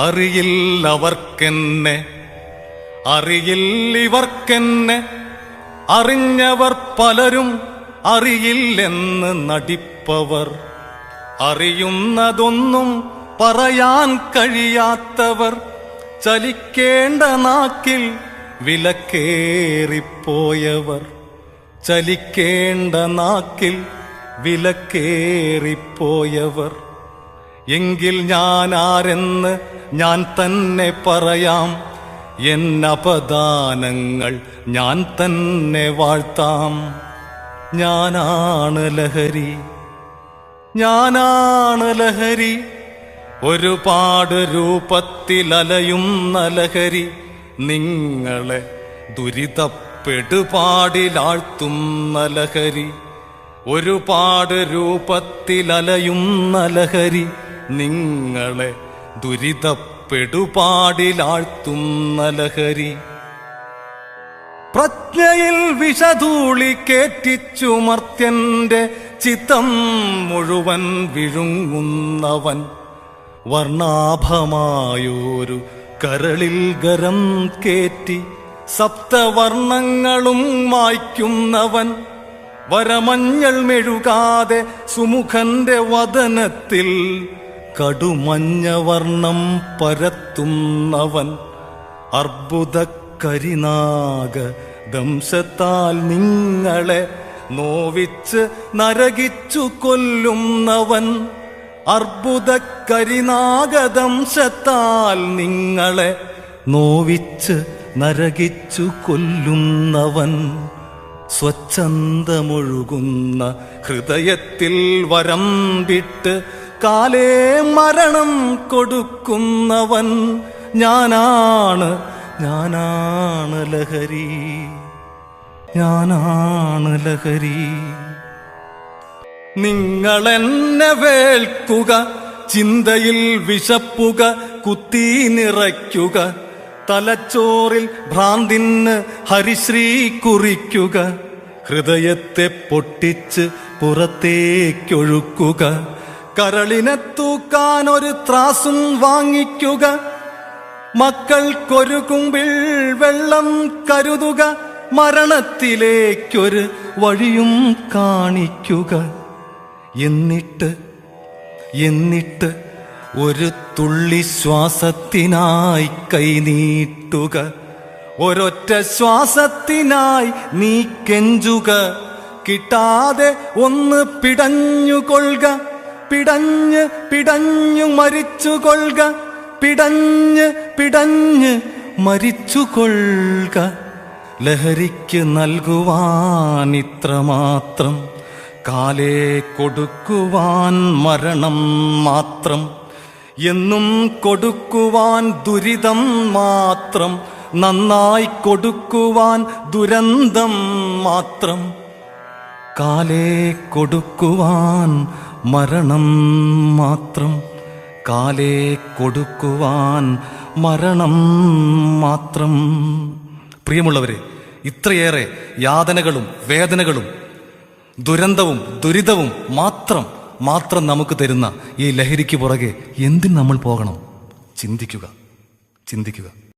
അറിയില്ലവർക്കെന്നെ അറിയില്ലിവർക്കെന്നെ അറിഞ്ഞവർ പലരും അറിയില്ലെന്ന് നടിപ്പവർ. അറിയുന്നതൊന്നും പറയാൻ കഴിയാത്തവർ ചലിക്കേണ്ട നാക്കിൽ വിലക്കേറിപ്പോയവർ. ചലിക്കേണ്ട നാക്കിൽ വിലക്കേറിപ്പോയവർ. എങ്കിൽ ഞാൻ ആരെന്ന് ഞാൻ തന്നെ പറയാം. എന്നപദാനങ്ങൾ ഞാൻ തന്നെ വാഴ്ത്താം. ഞാനാണ് ലഹരി. ഞാനാണ് ലഹരി. ഒരുപാട് രൂപത്തിലലയുന്ന ലഹരി നിങ്ങളെ ദുരിതപ്പെടുപാടിലാഴ്ത്തുന്ന ലഹരി. ഒരുപാട് രൂപത്തിലലയുന്ന ലഹരി നിങ്ങളെ ദുരിതപ്പെടുപാടിലാഴ്ത്തുന്ന ലഹരി പ്രജ്ഞയിൽ വിഷധൂളി കേറ്റിച്ചുമർത്യന്റെ ചിത്തം മുഴുവൻ വിഴുങ്ങുന്നവൻ. വർണാഭമായൊരു കരളിൽ ഗരം കേറ്റി സപ്തവർണങ്ങളും മായ്ക്കുന്നവൻ. വരമഞ്ഞൾ മെഴുകാതെ സുമുഖന്റെ വദനത്തിൽ കടുമഞ്ഞ വർണം പരത്തുന്നവൻ അർബുദ കരിനാഗ ദംശത്താൽ നിങ്ങളെ നോവിച്ച് നരകിച്ചു കൊല്ലുന്നവൻ അർബുദ കരിനാഗദംശത്താൽ നിങ്ങളെ നോവിച്ച് നരകിച്ചു കൊല്ലുന്നവൻ സ്വച്ഛന്തമൊഴുകുന്ന ഹൃദയത്തിൽ വരം വിട്ട് കാലേ മരണം കൊടുക്കുന്നവൻ ഞാനാണ് ഞാനാണ് ലഹരി ഞാനാണ് ലഹരി. നിങ്ങളെന്നെ വേൾക്കുക ചിന്തയിൽ വിശപ്പുക കുത്തി നിറയ്ക്കുക തലച്ചോറിൽ ഭ്രാന്തിന് ഹരിശ്രീ കുറിക്കുക ഹൃദയത്തെ പൊട്ടിച്ച് പുറത്തേക്കൊഴുക്കുക കരളിനെ തൂക്കാൻ ഒരു ത്രാസും വാങ്ങിക്കുക. മക്കൾക്കൊരു കുമ്പിൾ വെള്ളം കരുതുക. മരണത്തിലേക്കൊരു വഴിയും കാണിക്കുക. എന്നിട്ട് എന്നിട്ട് ഒരു തുള്ളി ശ്വാസത്തിനായി കൈനീട്ടുക ഒരൊറ്റ ശ്വാസത്തിനായി നീ കെഞ്ചുക. കിട്ടാതെ ഒന്ന് പിടഞ്ഞുകൊള്ളുക. പിടഞ്ഞ് പിടഞ്ഞു മരിച്ചു മരിച്ചുകൊള്ളുക പിടഞ്ഞ് പിടഞ്ഞ് മരിച്ചുകൊള്ളുക ലഹരിക്ക് നൽകുവാൻ ഇത്രമാത്രം. കാലേ കൊടുക്കുവാൻ മരണം മാത്രം. എന്നും കൊടുക്കുവാൻ ദുരിതം മാത്രം. നന്നായി കൊടുക്കുവാൻ ദുരന്തം മാത്രം. കാലേ കൊടുക്കുവാൻ മരണം മാത്രം കാലേ കൊടുക്കുവാൻ മരണം മാത്രം. പ്രിയമുള്ളവരെ ഇത്രയേറെ യാതനകളും വേദനകളും ദുരന്തവും ദുരിതവും മാത്രം മാത്രം നമുക്ക് തരുന്ന ഈ ലഹരിക്ക് പുറകെ എന്തിന് നമ്മൾ പോകണം? ചിന്തിക്കുക. ചിന്തിക്കുക.